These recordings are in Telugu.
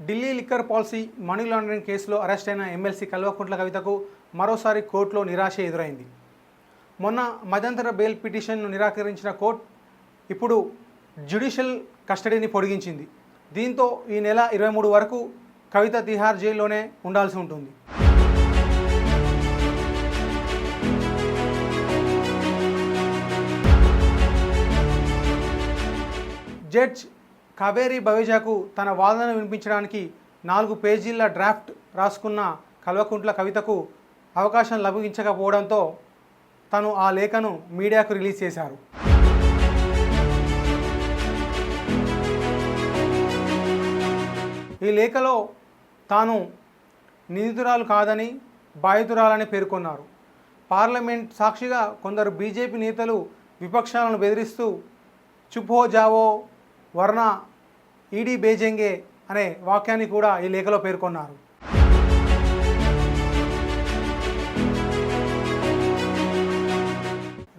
Delhi liquor policy money laundering కేసులో అరెస్ట్ అయిన ఎమ్మెల్సీ కల్వకుంట్ల కవితకు మరోసారి కోర్టులో నిరాశ ఎదురైంది. మొన్న మధ్యంతర బెయిల్ పిటిషన్ను నిరాకరించిన కోర్టు ఇప్పుడు జ్యుడిషియల్ కస్టడీని పొడిగించింది. దీంతో ఈ నెల ఇరవై మూడు వరకు కవిత తిహార్ జైల్లోనే ఉండాల్సి ఉంటుంది. జడ్జ్ కావేరి బవేజాకు తన వాదన వినిపించడానికి నాలుగు పేజీల డ్రాఫ్ట్ రాసుకున్న కల్వకుంట్ల కవితకు అవకాశం లభించకపోవడంతో తను ఆ లేఖను మీడియాకు రిలీజ్ చేశారు. ఈ లేఖలో తాను నిందితురాలు కాదని బాధితురాలని పేర్కొన్నారు. పార్లమెంట్ సాక్షిగా కొందరు బీజేపీ నేతలు విపక్షాలను బెదిరిస్తూ చుపో జావో వర్ణ ఈడీ బేజెంగే అనే వాక్యాన్ని కూడా ఈ లేఖలో పేర్కొన్నారు.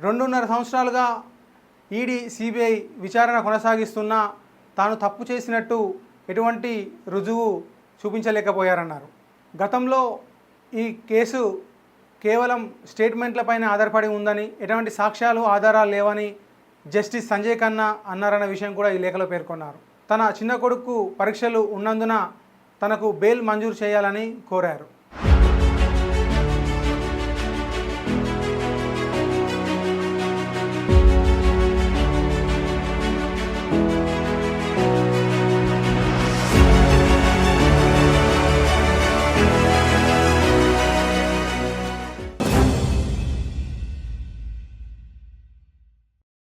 రెండున్నర సంవత్సరాలుగా ఈడీ సిబిఐ విచారణ కొనసాగిస్తున్నా తాను తప్పు చేసినట్టు ఎటువంటి రుజువు చూపించలేకపోయారన్నారు. గతంలో ఈ కేసు కేవలం స్టేట్మెంట్లపైన ఆధారపడి ఉందని ఎటువంటి సాక్ష్యాలు ఆధారాలు లేవని జస్టిస్ సంజయ్ ఖన్నా అన్నారన్న విషయం కూడా ఈ లేఖలో పేర్కొన్నారు. తన చిన్న కొడుకు పరీక్షలు ఉన్నందున తనకు బెయిల్ మంజూరు చేయాలని కోరారు.